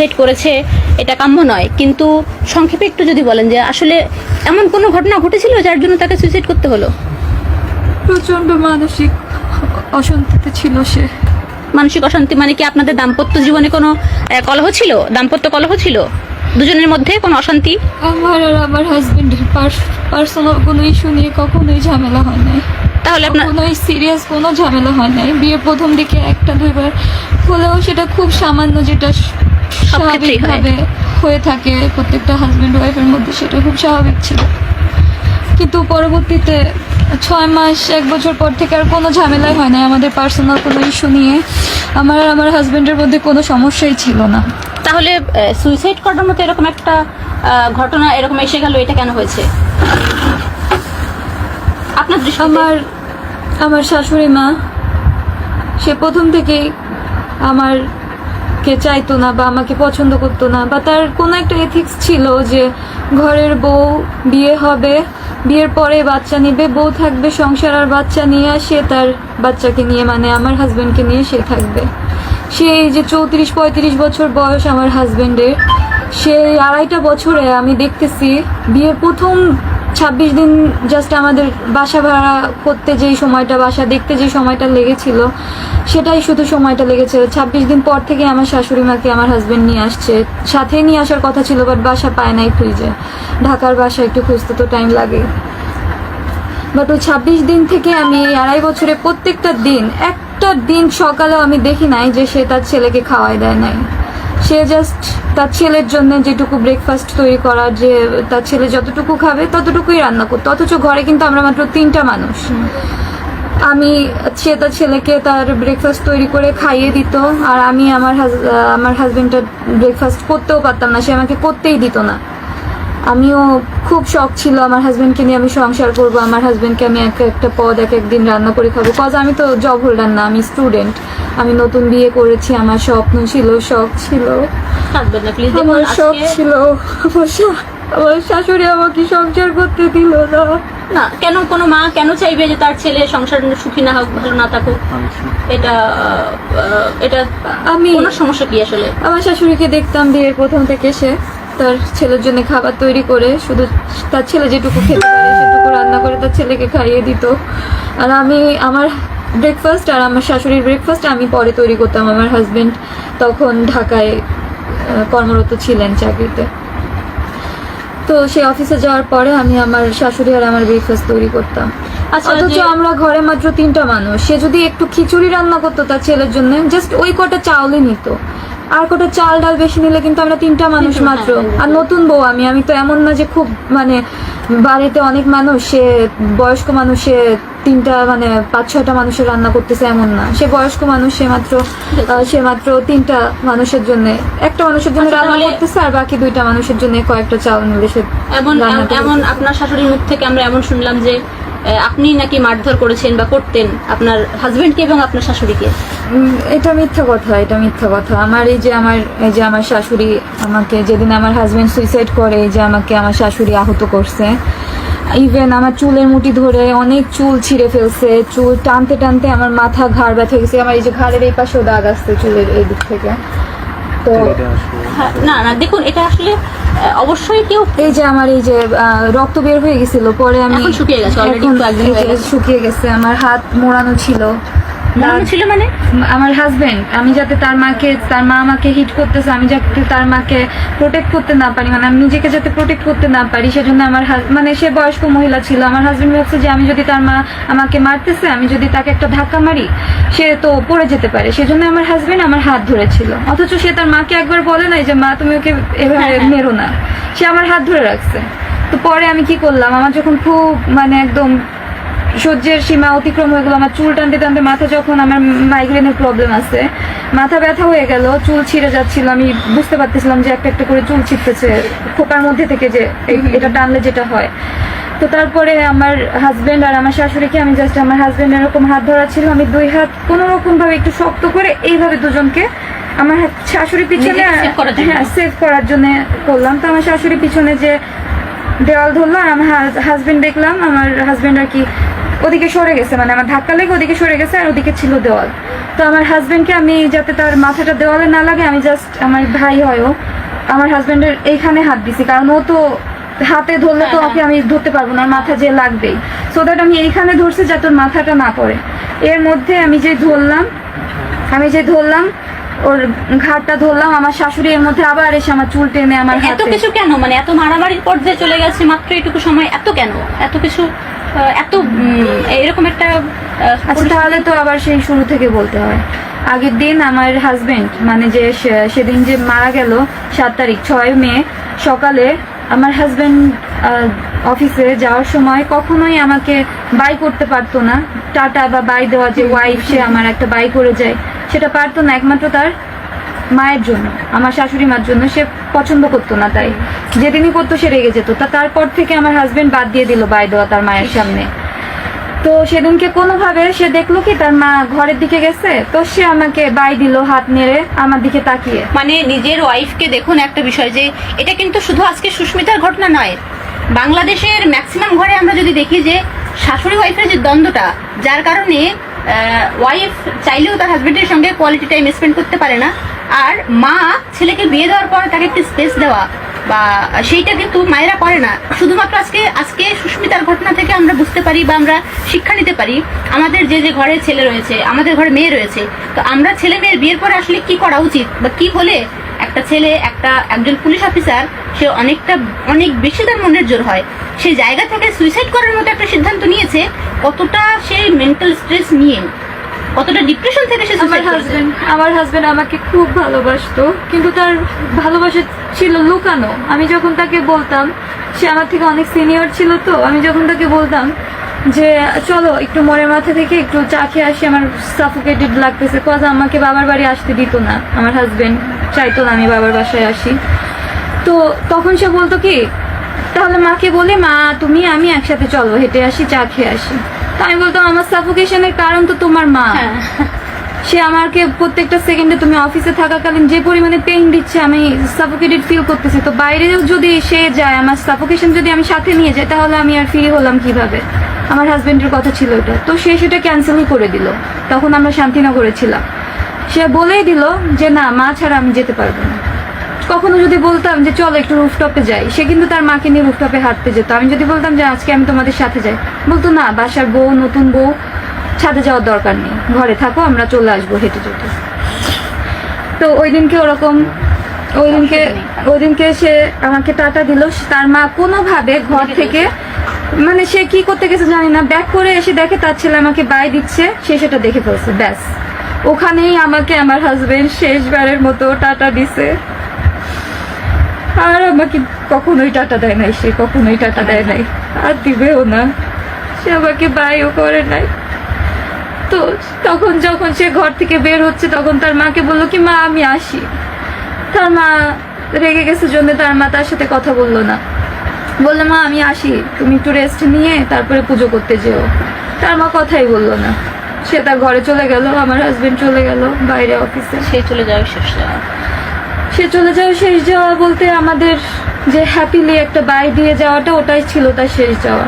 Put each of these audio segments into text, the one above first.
Suicide করেছে এটা কাম্য নয়। কিন্তু সংক্ষেপে একটু যদি বলেন যে আসলে এমন কোনো ঘটনা ঘটেছিল যার জন্য তাকে সুইসাইড করতে হলো? প্রচণ্ড মানসিক অশান্তিতে ছিল সে। মানসিক অশান্তি মানে কি আপনাদের দাম্পত্য জীবনে কোনো কলহ ছিল? দাম্পত্য কলহ ছিল? দুজনের মধ্যে কোনো অশান্তি? আমার আর আমার হাজবেন্ডের পার্সোনাল কোনো ইস্যু নিয়ে কখনোই ঝামেলা হয় নাই। তাহলে আপনার কখনোই সিরিয়াস কোনো ঝামেলা হয় নাই। বিয়ের প্রথম দিকে একটা দুইবার হলেও সেটা খুব সামান্য যেটা স্বাভাবিকভাবে হয়ে। থাকে প্রত্যেকটা হাজবেন্ড ওয়াইফের মধ্যে সেটা খুব স্বাভাবিক ছিল। কিন্তু পরবর্তীতে ছয় মাস এক বছর পর থেকে আর কোনো ঝামেলাই হয় না আমাদের পার্সোনাল কোনো ইস্যু নিয়ে আমার আর আমার হাজবেন্ডের মধ্যে কোনো সমস্যাই ছিল না। তাহলে সুইসাইড করার মতো এরকম একটা ঘটনা এরকম এসে গেল এটা কেন হয়েছে? আপনার আমার আমার শাশুড়ি মা সে প্রথম থেকেই আমার কে চাইতো না বা আমাকে পছন্দ করতো না বা তার কোনো একটা এথিক্স ছিল যে ঘরের বউ বিয়ে হবে, বিয়ের পরে বাচ্চা নিবে, বউ থাকবে, সংসার আর বাচ্চা নিয়ে সে তার বাচ্চাকে নিয়ে মানে আমার হাজব্যান্ডকে নিয়ে সে থাকবে। সে এই যে চৌত্রিশ, পঁয়ত্রিশ বছর বয়স আমার হাজব্যান্ডের সেই আড়াইটা বছরে আমি দেখতেছি বিয়ের প্রথম ছাব্বিশ দিন জাস্ট আমাদের বাসা ভাড়া করতে যেই সময়টা, বাসা দেখতে যে সময়টা লেগেছিল, সেটাই শুধু সময়টা লেগেছে ছাব্বিশ দিন পর থেকে আমার শাশুড়ি মাকে আমার হাজব্যান্ড নিয়ে আসছে। সাথে নিয়ে আসার কথা ছিল বাট বাসা পায় নাই খুঁজে ঢাকার বাসা একটু খুঁজতে তো টাইম লাগে। বাট ওই ছাব্বিশ দিন থেকে আমি এই আড়াই বছরে প্রত্যেকটা দিন, একটা দিন সকালেও আমি দেখি নাই যে সে তার ছেলেকে খাওয়াই দেয় নাই। সে জাস্ট তার ছেলের জন্য যেটুকু ব্রেকফাস্ট তৈরি করা, যে তার ছেলে যতটুকু খাবে ততটুকুই রান্না করতো। অথচ ঘরে কিন্তু আমরা মাত্র তিনটা মানুষ। আমি, সে তার ছেলেকে তার ব্রেকফাস্ট তৈরি করে খাইয়ে দিত আর আমি আমার আমার হাজবেন্ডটা ব্রেকফাস্ট করতেও পারতাম না, সে আমাকে করতেই দিত না। আমিও খুব শখ ছিল আমার হাজবেন্ডকে নিয়ে আমি সংসার করব আমার হাজবেন্ডকে আমি এক একটা পদ এক একদিন রান্না করে খাব। কজ আমি তো জব হোল্ডার না আমি স্টুডেন্ট আমি নতুন বিয়ে করেছি আমার স্বপ্ন ছিল শখ ছিল। আমার শখ ছিল আমার শাশুড়ি আমাকে সংসার করতে দিল না। না কেন কোনো মা কেন চাইবে যে তার ছেলে সংসার সুখী না হোক ভালো না থাকুক? এটা এটা আমি কোনো সমস্যা কি আসলে? আমার শাশুড়িকে দেখতাম বিয়ের প্রথম থেকে সে। তার ছেলের জন্য খাবার তৈরি করে শুধু তার ছেলে যেটুকু খেতে পারে সেটুকু রান্না করে তার ছেলেকে খাইয়ে দিত। আর আমি আমার ব্রেকফাস্ট আর আমার শাশুড়ির ব্রেকফাস্ট আমি পরে তৈরি করতাম। আমার হাজবেন্ড তখন ঢাকায় কর্মরত ছিলেন চাকরিতে। তো সেই অফিসে যাওয়ার পরে আমি আমার শাশুড়ি আর আমার ব্রেকফাস্ট তৈরি করতাম। আচ্ছা, অথচ আমরা ঘরে মাত্র তিনটা মানুষ। সে যদি একটু খিচুড়ি রান্না করতো তার ছেলের জন্য জাস্ট ওই কটা চাউলই নিত। আর কটা চাল ডাল বেশি নিলে কিন্তু আমরা তিনটা মানুষ মাত্র। হ্যাঁ। আর নতুন বউ আমি আমি তো এমন না যে খুব মানে বাড়িতে অনেক মানুষ সে বয়স্ক মানুষে তিনটা মানে পাঁচ ছয়টা মানুষের রান্না করতেছে এমন না। সে বয়স্ক মানুষ সে মাত্র সে মাত্র তিনটা মানুষের জন্য একটা মানুষের জন্য আচ্ছা, রান্না করতেছে আর বাকি দুইটা মানুষের জন্য কয়েকটা চাল নিলে সে এমন এমন আপনার শাশুড়ির মুখ থেকে আমরা এমন শুনলাম যে আপনি নাকি মারধর করেছেন বা করতেন? আপনার হাজবেন্ডকে এবং আপনার শাশুড়িকে? এটা মিথ্যা কথা, এটা মিথ্যা কথা। আমার এই যে আমার, এই যে আমার শাশুড়ি আমাকে, যেদিন আমার হাজবেন্ড সুইসাইড করে, এই যে আমাকে আমার শাশুড়ি আহত করছে। ইভেন আমার চুলের মুঠি ধরে অনেক চুল ছিঁড়ে ফেলছে, চুল টানতে টানতে আমার মাথা ঘাড় ব্যথা গেছে আমার এই যে ঘাড়ের এই পাশেও দাগ আসছে চুলের এই দিক থেকে। তো হ্যাঁ, না না দেখুন এটা আসলে অবশ্যই কেউ এই যে আমার এই যে রক্ত বের হয়ে গেছিল পরে আমি শুকিয়ে গেছে। শুকিয়ে গেছে আমার হাত মোড়ানো ছিল ছিল মানে? আমার হাজবেন্ড আমি যাতে তার মাকে তার মা আমাকে হিট করতেছে আমি যাতে তার মাকে প্রোটেক্ট করতে না পারি মানে আমি নিজেকে যাতে প্রোটেক্ট করতে না পারি সেজন্য আমার মানে সে বয়স্ক মহিলা ছিল। আমার হাজবেন্ড ভাবছে যে আমি যদি তার মা আমাকে মারতেছে আমি যদি তাকে একটা ধাক্কা মারি সে তো পড়ে যেতে পারে। সেজন্য আমার হাজবেন্ড আমার হাত ধরেছিল। অথচ সে তার মাকে একবার বলে নাই যে মা তুমি ওকে এভাবে হ্যাঁ, হ্যাঁ। মেরো না। সে আমার হাত ধরে রাখছে। তো পরে আমি কি করলাম? আমার যখন খুব মানে একদম সহ্যের সীমা অতিক্রম হয়ে গেলো। আমার চুল টানতে টানতে মাথা যখন আমার মাইগ্রেনের প্রবলেম আছে মাথা ব্যথা হয়ে গেল চুল ছিঁড়ে যাচ্ছিল। আমি বুঝতে পারতেছিলাম যে একটা একটা করে চুল ছিঁড়তেছে খোপার মধ্যে থেকে যে এটা টানলে যেটা হয়। তো তারপরে আমার হাজবেন্ড আর আমার শাশুড়িকে আমি জাস্ট আমার হাজবেন্ড এরকম হাত ধরা ছিল। আমি দুই হাত কোনো রকম ভাবে একটু শক্ত করে এইভাবে দুজনকে আমার শাশুড়ি পিছনে। হ্যাঁ সেভ করার জন্য করলাম। তো আমার শাশুড়ি পিছনে যে দেওয়াল ধরলো আর আমার হাজবেন্ড দেখলাম আমার হাজবেন্ড আর কি ওদিকে সরে গেছে মানে আমার ধাক্কা লেগে ওদিকে সরে গেছে আর ওদিকে ছিল দেওয়াল। তো আমার হাজবেন্ডকে আমি যাতে তার মাথাটা দেওয়ালে না লাগে আমি জাস্ট আমার ভাই হয় ও আমার হাজবেন্ডের এইখানে হাত দিছি কারণ ও তো হাতে ধরলে তো হ্যাঁ, ওকে আমি ধরতে পারব না আর মাথা যে লাগবেই। সো দ্যাট আমি এইখানে ধরছি যাতে ওর মাথাটা না পড়ে। এর মধ্যে আমি যে ধরলাম আমি যে ধরলাম ওর ঘাটটা ধরলাম আমার শাশুড়ি এর মধ্যে আবার এসে আমার চুল টেনে আমার এত কিছু কেন? মানে এত মারামারির পর্যায়ে চলে গেছে মাত্র এটুকু সময় এত কেন? এত কিছু এত এরকম একটা আচ্ছা তাহলে তো আবার সেই শুরু থেকে বলতে হয়। আগের দিন আমার হাজবেন্ড মানে যে সেদিন যে মারা গেল সাত তারিখ ছয় মে সকালে আমার হাজবেন্ড অফিসে যাওয়ার সময় কখনোই আমাকে বাই করতে পারতো না। টাটা বা বাই দেওয়া যে ওয়াইফ সে আমার একটা বাই করে যায়। সেটা পারতো না, একমাত্র তার মায়ের জন্য, আমার শাশুড়ি মার জন্য, সে পছন্দ করতো না তাই। যেদিনই করতো সে রেগে যেত। তা তারপর থেকে আমার হাজবেন্ড বাদ দিয়ে দিল বাই দেওয়া তার মায়ের সামনে। তো সেদিনকে কোনোভাবে সে দেখল কি তার মা ঘরের দিকে গেছে, তো সে আমাকে বাই দিল, হাত নেড়ে আমার দিকে তাকিয়ে। মানে নিজের ওয়াইফকে দেখুন একটা বিষয় যে, এটা কিন্তু শুধু আজকে সুস্মিতার ঘটনা নয়। বাংলাদেশের ম্যাক্সিমাম ঘরে আমরা যদি দেখি যে, শাশুড়ি ওয়াইফের যে দ্বন্দ্বটা, যার কারণে ওয়াইফ চাইলেও তার হাজবেন্ডের সঙ্গে কোয়ালিটি টাইম স্পেন্ড করতে পারে না। আর মা ছেলেকে বিয়ে দেওয়ার পর তাকে একটি স্পেস দেওয়া বা সেইটা কিন্তু মায়েরা করে না। শুধুমাত্র আজকে আজকে সুস্মিতার ঘটনা থেকে আমরা বুঝতে পারি বা আমরা শিক্ষা নিতে পারি, আমাদের যে যে ঘরে ছেলে রয়েছে, আমাদের ঘরে মেয়ে রয়েছে, তো আমরা ছেলে মেয়ের বিয়ের পরে আসলে কি করা উচিত বা কি হলে একটা ছেলে, একটা, একজন পুলিশ অফিসার সে অনেকটা, অনেক বেশি তার মনের জোর হয়। সেই জায়গা থেকে সুইসাইড করার মতো একটা সিদ্ধান্ত নিয়েছে কতটা সেই মেন্টাল স্ট্রেস নিয়ে? কতটা ডিপ্রেশন থেকে সে আমার হাজবেন্ড আমার হাজবেন্ড আমাকে খুব ভালোবাসতো কিন্তু তার ভালোবাসা ছিল লুকানো। আমি যখন তাকে বলতাম সে আমার থেকে অনেক সিনিয়র ছিল তো আমি যখন তাকে বলতাম যে চলো একটু মনের মাথা থেকে একটু চা খেয়ে আসি আমার সাফোকেটেড লাগতেছে কজ আমাকে বাবার বাড়ি আসতে দিত না। আমার হাজবেন্ড চাইতো না আমি বাবার বাসায় আসি। তো তখন সে বলতো কি তাহলে মাকে বলে মা তুমি আমি একসাথে চলো হেঁটে আসি চা খেয়ে আসি। তো আমি বলতাম আমার সাফোকেশনের কারণ তো তোমার মা। হ্যাঁ। সে আমাকে প্রত্যেকটা সেকেন্ডে তুমি অফিসে থাকাকালীন যে পরিমাণে পেইন দিচ্ছে আমি সাফোকেটেড ফিল করতেছি। তো বাইরেও যদি সে যায় আমার সাফোকেশন যদি আমি সাথে নিয়ে যাই তাহলে আমি আর ফ্রি হলাম কীভাবে? আমার হাজবেন্ডের কথা ছিল এটা। তো সে সেটা ক্যান্সেলই করে দিল। তখন আমরা শান্তিনগরে ছিলাম। সে বলেই দিল যে না মা ছাড়া আমি যেতে পারব না। কখনো যদি বলতাম যে, চলো একটু রুফটপে যাই। সে কিন্তু তার মাকে নিয়ে রুফটপে হাঁটতে যেত। আমি যদি বলতাম যে, আজকে আমি তোমাদের সাথে যাই। বলতো, না, বাসার বউ, নতুন বউ ছাদে যাওয়ার দরকার নেই। ঘরে থাকো, আমরা চলে আসব হেঁটে হেঁটে। তো ওই দিনকে ওরকম, ওই দিনকে ওই দিনকে সে আমাকে টাটা দিল। তার মা কোনোভাবে ঘর থেকে মানে সে কি করতে গেছে জানি না ব্যাক করে এসে দেখে তার ছেলে আমাকে বাই দিচ্ছে, সে সেটা দেখে ফেলছে, ব্যাস। ওখানেই আমাকে আমার হাজবেন্ড শেষবারের মতো টাটা দিছে। আর আমাকে কখনোই টাটা দেয় নাই, সে কখনোই টাটা দেয় নাই। আর দিবেও না। সে আমাকে বাইও করে নাই। তো তখন যখন সে ঘর থেকে বের হচ্ছে, তখন তার মাকে বলল কি, মা, আমি আসি। তার মা রেগে গেছে জন্য তার মা তার সাথে কথা বলল না। বলল, মা, আমি আসি। তুমি একটু রেস্ট নিয়ে তারপরে পুজো করতে যেও। তার মা কথাই বলল না। সে তার ঘরে চলে গেল, আমার হাজবেন্ড চলে গেল, বাইরে অফিসে সে চলে যাওয়া শেষ। সে চলে যাওয়া শেষ যাওয়া বলতে আমাদের যে হ্যাপিলি একটা বাই দিয়ে যাওয়াটা ওটাই ছিল তার শেষ যাওয়া।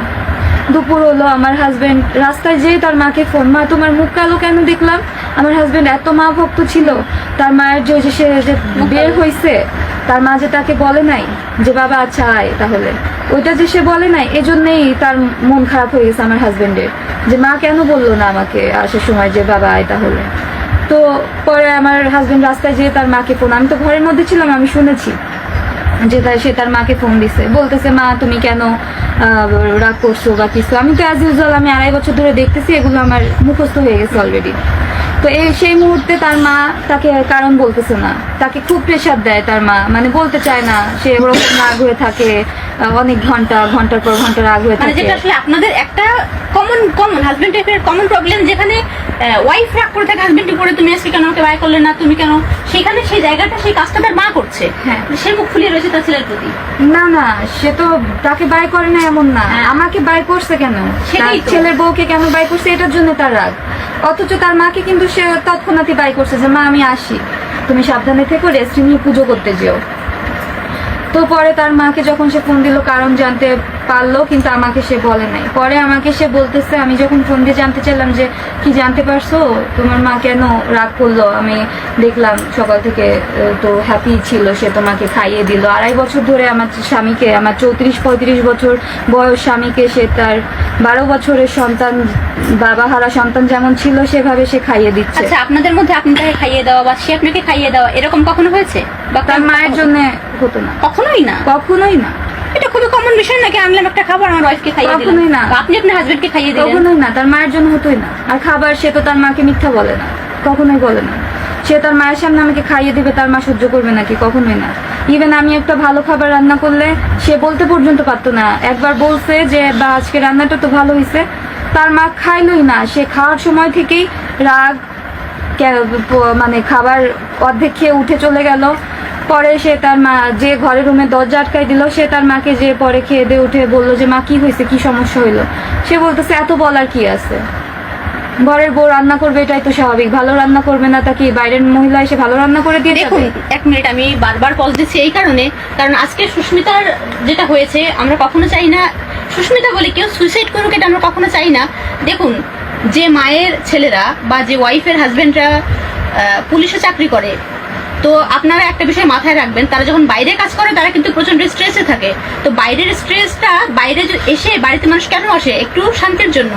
দুপুর হলো আমার হাজবেন্ড রাস্তায় যেয়ে তার মাকে ফোন মা তোমার মুখ কালো কেন দেখলাম? আমার হাজবেন্ড এত মা ভক্ত ছিল। তার মায়ের যে যে সে যে বের হয়েছে তার মা যে তাকে বলে নাই যে বাবা আচ্ছা আয় তাহলে। ওইটা যে সে বলে নাই এজন্যই তার মন খারাপ হয়ে গেছে আমার হাজবেন্ডের যে মা কেন বলল না আমাকে আসার সময় যে বাবা আয় তাহলে? তো পরে আমার হাজবেন্ড রাস্তায় যেয়ে তার মাকে ফোন আমি তো ঘরের মধ্যে ছিলাম, আমি শুনেছি যে তাই সে তার মাকে ফোন দিছে। বলতেছে, মা, তুমি কেন রাগ করছ বা কিছু? আমি তো অ্যাজ ইউজুয়াল আমি আড়াই বছর ধরে দেখতেছি, এগুলো আমার মুখস্থ হয়ে গেছে অলরেডি তো এই সেই মুহূর্তে তার মা তাকে কারণ বলতেছে না। তাকে খুব প্রেশার দেয় তার মা। মানে বলতে চায় না, সে ওরকম রাগ হয়ে থাকে। অনেক ঘণ্টা ঘণ্টার পর ঘণ্টা রাগ হয়ে মানে থাকে। যেটা আসলে আপনাদের একটা কমন কমন হাজবেন্ড ওয়াইফের কমন প্রবলেম যেখানে ওয়াইফ রাগ করে থাকে হাজবেন্ড করে তুমি আজকে কেন আমাকে বাই করলে না তুমি কেন? সেখানে সেই জায়গাটা সেই কাজটা তার মা করছে। হ্যাঁ। সে মুখ ফুলিয়ে রয়েছে তার ছেলের প্রতি। না না সে তো তাকে বাই করে না এমন না। হ্যাঁ। আমাকে বাই করছে কেন? সেটাই ছেলের বউকে কেন বাই করছে? এটার জন্য তার রাগ। অথচ তার মাকে কিন্তু সে তৎক্ষণাৎই বাই করছে যে মা আমি আসি। তুমি সাবধানে থেকো রেস্ট নিয়ে পুজো করতে যেও। তো পরে তার মাকে যখন সে ফোন দিল কারণ জানতে পারল কিন্তু আমাকে সে বলে নাই। পরে আমাকে সে বলতেছে আমি যখন ফোন দিয়ে জানতে চাইলাম যে কি জানতে পারছ? তোমার মা কেন রাগ করল? আমি দেখলাম সকাল থেকে তো হ্যাপি ছিল সে তোমাকে খাইয়ে দিল। আড়াই বছর ধরে আমার স্বামীকে আমার চৌত্রিশ পঁয়ত্রিশ বছর বয়স স্বামীকে সে তার বারো বছরের সন্তান বাবা হারা সন্তান যেমন ছিল সেভাবে সে খাইয়ে দিচ্ছে। আচ্ছা আপনাদের মধ্যে আপনাকে খাইয়ে দেওয়া বা সে আপনাকে খাইয়ে দেওয়া এরকম কখনো হয়েছে? বা তার মায়ের জন্য হতো না। কখনোই না? কখনোই না। এটা খুবই কমন বিষয় নাকি আনলাম একটা খাবার আমার ওয়াইফকে খাইয়ে দিলাম। কখনোই না। আপনি আপনার হাজবেন্ডকে খাইয়ে দিলেন? কখনোই না তার মায়ের জন্য হতোই না। আর খাবার সে তো তার মাকে মিথ্যা বলে না। কখনোই বলে না। সে তার মায়ের সামনে আমাকে খাইয়ে দিবে তার মা সহ্য করবে নাকি? কখনোই না। ইভেন আমি একটা ভালো খাবার রান্না করলে সে বলতে পর্যন্ত পারতো না। একবার বলছে যে বা আজকে রান্নাটা তো ভালো হয়েছে তার মা খাইলই না। সে খাওয়ার সময় থেকেই রাগ মানে খাবার অর্ধেক খেয়ে উঠে চলে গেল। পরে সে তার মা যে ঘরের রুমে দরজা আটকাই দিল, সে তার মাকে যে পরে খেয়ে দিয়ে উঠে বলল যে, মা, কি হয়েছে? কি সমস্যা হইল? সে বলতেছে, এত বলার কি আছে? ঘরের বউ রান্না করবে, এটাই তো স্বাভাবিক। ভালো রান্না করবে না তা কি বাইরের মহিলা এসে ভালো রান্না করে দিয়ে দেখুন, এক মিনিট, আমি বারবার পজ দিচ্ছি এই কারণে। কারণ আজকে সুস্মিতার যেটা হয়েছে, আমরা কখনো চাই না, সুস্মিতা বলে কেউ সুইসাইড করুক এটা আমরা কখনো চাই না। দেখুন, যে মায়ের ছেলেরা বা যে ওয়াইফের হাজবেন্ডরা পুলিশে চাকরি করে তো আপনারা একটা বিষয় মাথায় রাখবেন, তারা যখন বাইরে কাজ করে, তারা কিন্তু প্রচণ্ড স্ট্রেসে থাকে। তো বাইরের স্ট্রেসটা বাইরে এসে বাড়িতে মানুষ কেন আসে? একটু শান্তির জন্য।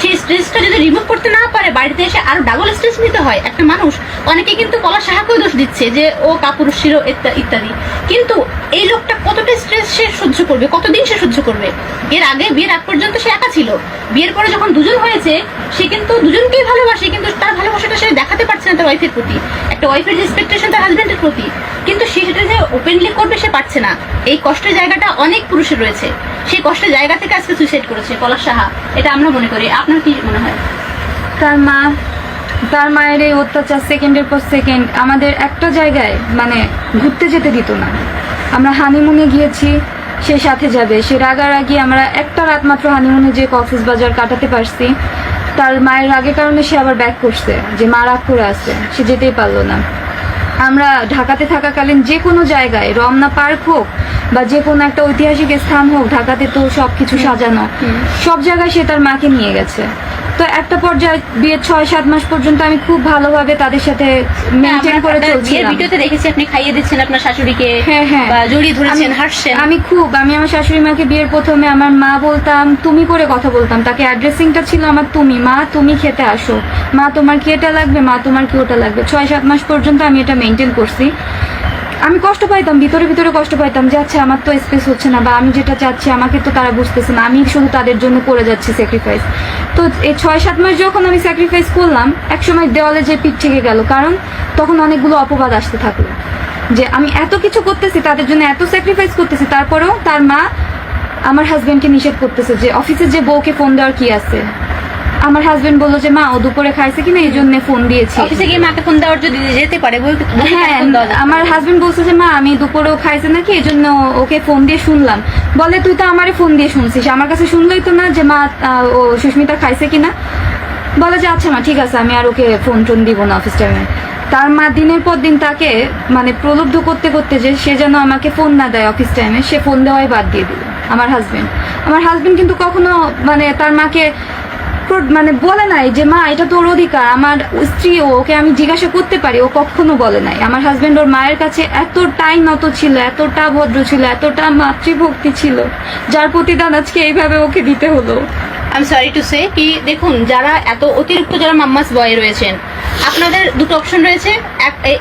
সেই স্ট্রেসটা যদি রিমুভ করতে না পারে, বাড়িতে এসে আরও ডাবল স্ট্রেস নিতে হয়। একটা মানুষ, অনেকে কিন্তু পলা সাহাকেও দোষ দিচ্ছে যে, ও কাপুরুষির ইত্যাদি। কিন্তু এই লোকটা কতটা স্ট্রেস সে সহ্য করবে? কতদিন সে সহ্য করবে? এর আগে, বিয়ের আগ পর্যন্ত সে একা ছিল। বিয়ের পরে যখন দুজন হয়েছে, সে কিন্তু দুজনকেই ভালোবাসে, কিন্তু তার ভালোবাসাটা সে দেখাতে পারছে না তার ওয়াইফের প্রতি। একটা ওয়াইফের এক্সপেকটেশন তার হাজবেন্ডের প্রতি। কিন্তু সে সেটা যে ওপেনলি করবে সে পারছে না। এই কষ্টের জায়গাটা অনেক পুরুষের রয়েছে। সেই কষ্টের জায়গা থেকে আজকে সুইসাইড করেছে পলাশ সাহা। এটা আমরা মনে করি। আপনার কি মনে হয়? তার মা, তার মায়ের এই অত্যাচার সেকেন্ডের পর সেকেন্ড আমাদের একটা জায়গায় মানে ঘুরতে যেতে দিত না। আমরা হানিমুনে গিয়েছি, সে সাথে যাবে। সে রাগারাগি আমরা একটা রাত মাত্র হানিমুনে যে কক্সেস বাজার কাটাতে পারছি। তার মায়ের রাগের কারণে সে আবার ব্যাক করছে যে মা রাগ করে আছে। সে যেতেই পারল না। আমরা ঢাকাতে থাকাকালীন যে কোনো জায়গায় রমনা পার্ক হোক বা যে কোনো একটা ঐতিহাসিক স্থান হোক ঢাকাতে তো সব কিছু সাজানো। সব জায়গায় সে তার মাকে নিয়ে গেছে। তো একটা পর্যায়ে বিয়ের ছয় সাত মাস পর্যন্ত আমি খুব ভালোভাবে তাদের সাথে মেনটেন করে চলছিলাম। ভিডিওতে দেখেছি আপনি খাইয়ে দিচ্ছেন আপনার শাশুড়িকে হ্যাঁ হ্যাঁ। জড়িয়ে ধরেছেন আমি- হাসছেন। আমি খুব আমি আমার শাশুড়ি মাকে বিয়ের প্রথমে আমার মা বলতাম তুমি করে কথা বলতাম। তাকে অ্যাড্রেসিংটা ছিল আমার তুমি মা তুমি খেতে আসো। মা তোমার কি এটা লাগবে? মা তোমার কি ওটা লাগবে? ছয় সাত মাস পর্যন্ত আমি এটা মেনটেন করছি। আমি কষ্ট পাইতাম, ভিতরে ভিতরে কষ্ট পাইতাম যে আচ্ছা আমার তো স্পেস হচ্ছে না বা আমি যেটা চাচ্ছি আমাকে তো তারা বুঝতেছে না, আমি শুধু তাদের জন্য করে যাচ্ছি স্যাক্রিফাইস তো এই ছয় সাত মাস যখন আমি স্যাক্রিফাইস করলাম একসময় দেওয়ালে যে পিঠ থেকে গেল, কারণ তখন অনেকগুলো অপবাদ আসতে থাকল। যে আমি এত কিছু করতেছি, তাদের জন্য এত স্যাক্রিফাইস করতেছি, তারপরেও তার মা আমার হাজব্যান্ডকে নিষেধ করতেছে যে অফিসে যে বউকে ফোন দেওয়ার কি আছে? আমার হাজবেন্ড বলল যে মা ও দুপুরে খাইছে কিনা এই জন্য ফোন দিয়েছি। অফিসে গিয়ে মাকে ফোন দেওয়ার যদি যেতে পারে হ্যাঁ। আমার হাজবেন্ড বলছে যে মা আমি দুপুরেও খাইছে নাকি এই জন্য ওকে ফোন দিয়ে শুনলাম। বলে তুই তো আমারে ফোন দিয়ে শুনছিস আমার কাছে শুনলই তো না যে মা ও সুস্মিতা খাইছে কিনা? বলে যে আচ্ছা মা ঠিক আছে আমি আর ওকে ফোন টোন দিব না অফিস টাইমে তার মা দিনের পর দিন তাকে মানে প্রলুব্ধ করতে করতে যে সে যেন আমাকে ফোন না দেয় অফিস টাইমে সে ফোন দেওয়াই বাদ দিয়ে দিল আমার হাজবেন্ড আমার হাজবেন্ড কিন্তু কখনো মানে তার মাকে মানে বলে নাই যে, মা, এটা তোর অধিকার। আমার স্ত্রী, ওকে আমি জিজ্ঞাসা করতে পারি, ও কখনো বলে নাই। আমার হাজবেন্ড ওর মায়ের কাছে এতটাই নত ছিল, এতটা ভদ্র ছিল, এতটা মাতৃভক্তি ছিল, যার প্রতিদান আজকে এইভাবে ওকে দিতে হলো। আমি সরি টু সে কি, দেখুন, যারা এত অতিরিক্ত যারা মাম্মাস বয় রয়েছেন, আপনাদের দুটো অপশন রয়েছে।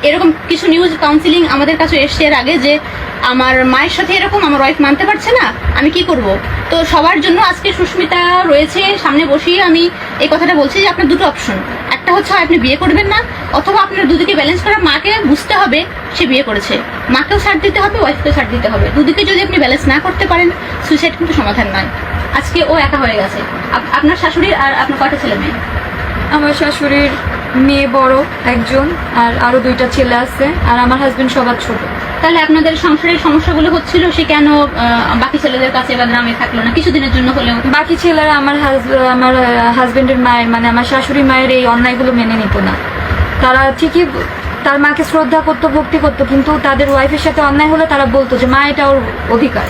এরকম কিছু নিউজ কাউন্সিলিং আমাদের কাছে এসছে এর আগে যে আমার মায়ের সাথে এরকম, আমার ওয়াইফ মানতে পারছে না, আমি কি করব? তো সবার জন্য আজকে সুস্মিতা রয়েছে, সামনে বসিয়ে আমি এই কথাটা বলছি যে আপনার দুটো অপশন একটা হচ্ছে আপনি বিয়ে করবেন না, অথবা আপনার দুদিকে ব্যালেন্স করা, মাকে বুঝতে হবে সে বিয়ে করেছে। মাকেও ছাড় দিতে হবে ওয়াইফকেও ছাড় দিতে হবে। দুদিকে যদি আপনি ব্যালেন্স না করতে পারেন সুইসাইড কিন্তু সমাধান নয়। আজকে ও একা হয়ে গেছে। আপ- আপনার শাশুড়ির আর আপনার কটা ছেলে মেয়ে? আমার শাশুড়ির মেয়ে বড় একজন আর আরও দুইটা ছেলে আছে আর আমার হাজবেন্ড সবার ছোট। তাহলে আপনাদের সংসারের সমস্যাগুলো হচ্ছিল সে কেন বাকি ছেলেদের কাছে বা গ্রামে থাকল না? কিছুদিনের জন্য হলেও। বাকি ছেলেরা আমার আমার হাজবেন্ডের মায়ের মানে আমার শাশুড়ি মায়ের এই অন্যায়গুলো মেনে নিত না। তারা ঠিকই তার মাকে শ্রদ্ধা করতো ভক্তি করতো কিন্তু তাদের ওয়াইফের সাথে অন্যায় হলে তারা বলতো যে মা এটা ওর অধিকার।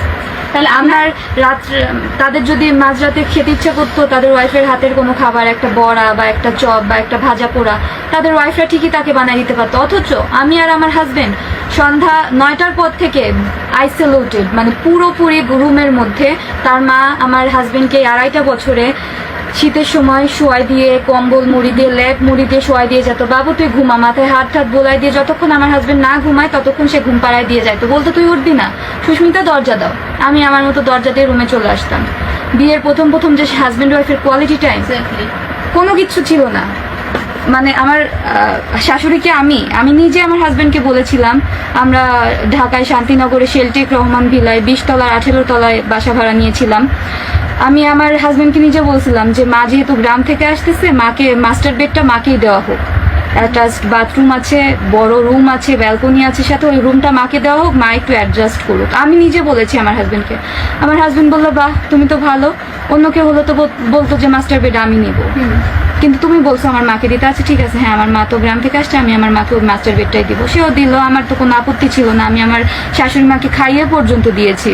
তাহলে আমার রাত্রে, তাদের যদি মাঝরাতে খেতে ইচ্ছা করতো, তাদের ওয়াইফের হাতের কোনো খাবার, একটা বড়া বা একটা চপ বা একটা ভাজা পোড়া, তাদের ওয়াইফরা ঠিকই তাকে বানিয়ে দিতে পারতো। অথচ আমি আর আমার হাজবেন্ড সন্ধ্যা নয়টার পর থেকে আইসোলেটেড মানে পুরোপুরি রুমের মধ্যে, তার মা, আমার হাজবেন্ডকে আড়াইটা বছরে শীতের সময় শোয়াই দিয়ে কম্বল মুড়ি দিয়ে লেপ মুড়ি দিয়ে শোয়াই দিয়ে যেত বাবু তুই ঘুমা মাথায় হাত হাত বোলাই দিয়ে যতক্ষণ আমার হাজবেন্ড না ঘুমায় ততক্ষণ সে ঘুম পাড়ায় দিয়ে যায়। তো বলতো তুই উঠবি না। সুস্মিতা দরজা দাও। আমি আমার মতো দরজা দিয়ে রুমে চলে আসতাম। বিয়ের প্রথম প্রথম যে হাজবেন্ড ওয়াইফের কোয়ালিটি টাইম কোনো কিছু ছিল না। মানে আমার শাশুড়িকে আমি আমি নিজে আমার হাজবেন্ডকে বলেছিলাম, আমরা ঢাকায় শান্তিনগরে শেলটেক রহমান ভিলায় বিশ তলার আঠেরো তলায় বাসা ভাড়া নিয়েছিলাম। আমি আমার হাজবেন্ডকে নিজে বলছিলাম যে, মা যেহেতু গ্রাম থেকে আসতেছে, মাকে মাস্টার বেডটা মাকেই দেওয়া হোক। অ্যাটাচ বাথরুম আছে, বড় রুম আছে ব্যালকনি আছে, সাথে ওই রুমটা মাকে দেওয়া হোক, মা একটু অ্যাডজাস্ট করুক। আমি নিজে বলেছি আমার হাজবেন্ডকে আমার হাজবেন্ড বলল, বাহ, তুমি তো ভালো। অন্য কেউ হলো তো বলতো যে মাস্টার বেড আমি নিব। কিন্তু তুমি বলছো আমার মাকে দিতে। আছে ঠিক আছে হ্যাঁ আমার মা তো গ্রাম থেকে আসছে, আমি আমার মাকে ওই মাস্টার বেডটাই দিব। সেও দিল, আমার তো কোনো আপত্তি ছিল না, আমি আমার শাশুড়ি মাকে খাইয়ে পর্যন্ত দিয়েছি।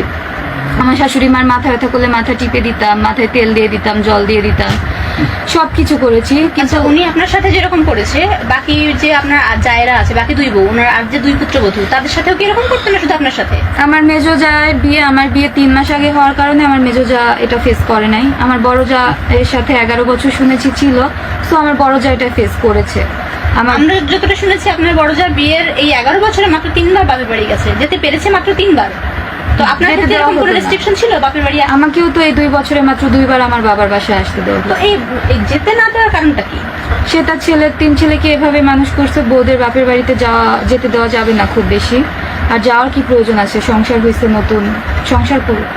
আমার শাশুড়ি মার মাথা ব্যথা করলে মাথা টিপে দিতাম মাথায় তেল দিয়ে দিতাম জল দিয়ে দিতাম সব কিছু করেছি কিন্তু আচ্ছা উনি আপনার সাথে যেরকম করেছে বাকি যে আপনার জায়েরা আছে বাকি দুই বউ ওনার আর যে দুই পুত্র পুত্রবধূ তাদের সাথেও কি এরকম করতেন না শুধু আপনার সাথে? আমার মেজো জায়ের বিয়ে আমার বিয়ে তিন মাস আগে হওয়ার কারণে আমার মেজো যা এটা ফেস করে নাই। আমার বড় যা এর সাথে এগারো বছর শুনেছি ছিল তো আমার বড় যা এটা ফেস করেছে। আমরা যতটা শুনেছি আপনার বড় যা বিয়ের এই এগারো বছরে মাত্র তিনবার বাপের বাড়ি গেছে যেতে পেরেছে মাত্র তিনবার। তো আপনার যেতে ক্ষেত্রে এরকম কোনো রেস্ট্রিকশন ছিল বাপের বাড়ি আমাকেও তো এই দুই বছরে মাত্র দুইবার আমার বাবার বাসায় আসতে দেওয়া তো এই যেতে না দেওয়ার কারণটা কি? সে তার ছেলের তিন ছেলেকে এভাবে মানুষ করছে বউদের বাপের বাড়িতে যাওয়া যেতে দেওয়া যাবে না খুব বেশি। আর যাওয়ার কি প্রয়োজন আছে? সংসার হয়েছে নতুন সংসার করুক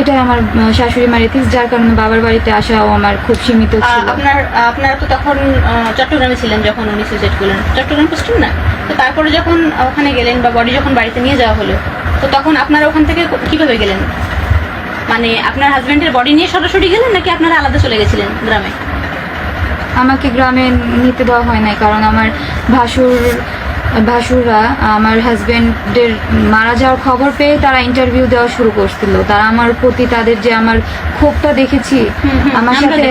এটাই আমার শাশুড়ি মার এথিক্স যার কারণে বাবার বাড়িতে আসাও আমার খুব সীমিত ছিল। আপনার আপনারা তো তখন চট্টগ্রামে ছিলেন যখন উনি সুইসাইড করলেন। চট্টগ্রাম পোস্টেন না? তো তারপরে যখন ওখানে গেলেন বা বডি যখন বাড়িতে নিয়ে যাওয়া হলো তো তখন আপনারা ওখান থেকে কীভাবে গেলেন? মানে আপনার হাজবেন্ডের বডি নিয়ে সরাসরি গেলেন নাকি আপনারা আলাদা চলে গেছিলেন গ্রামে? আমাকে গ্রামে নিতে দেওয়া হয় নাই, কারণ আমার ভাসুর ভাসুররা আমার হাজবেন্ডের মারা যাওয়ার খবর পেয়ে তারা ইন্টারভিউ দেওয়া শুরু করছিল। তারা আমার প্রতি তাদের যে আমার ক্ষোভটা দেখেছি আমার সাথে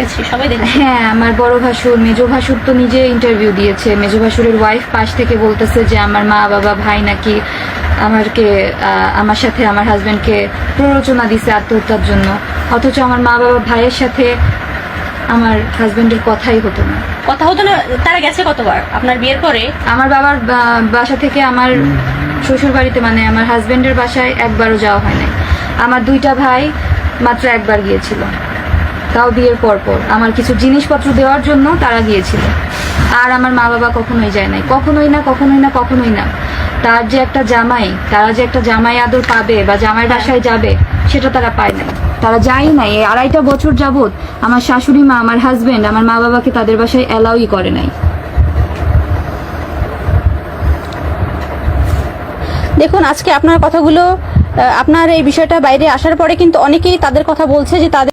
হ্যাঁ আমার বড় ভাসুর মেজো ভাসুর তো নিজে ইন্টারভিউ দিয়েছে। মেজো ভাসুরের ওয়াইফ পাশ থেকে বলতেছে যে আমার মা বাবা ভাই নাকি আমারকে আমার সাথে আমার হাজবেন্ডকে প্ররোচনা দিছে আত্মহত্যার জন্য। অথচ আমার মা বাবা ভাইয়ের সাথে আমার হাজবেন্ডের কথাই হতো না। কথা হতো না তারা গেছে কতবার? আপনার বিয়ের পরে? আমার বাবার বা- বাসা থেকে আমার শ্বশুর বাড়িতে মানে আমার হাজবেন্ডের বাসায় একবারও যাওয়া হয় নাই। আমার দুইটা ভাই মাত্র একবার গিয়েছিল। তাও বিয়ের পর পর। আমার কিছু জিনিসপত্র দেওয়ার জন্য তারা গিয়েছিল। আর আমার মা বাবা কখনোই যায় নাই। কখনোই না কখনোই না কখনোই না। তার যে একটা জামাই তারা যে একটা জামাই আদর পাবে বা জামাই বাসায় যাবে সেটা তারা পায় নাই। তারা যায় নাই, এই আড়াইটা বছর যাবত আমার শাশুড়ি মা, আমার হাজবেন্ড আমার মা বাবাকে তাদের বাসায় অ্যালাউই করে নাই। দেখুন, আজকে আপনার কথাগুলো আপনার এই বিষয়টা বাইরে আসার পরে কিন্তু অনেকেই তাদের কথা বলছে যে তাদের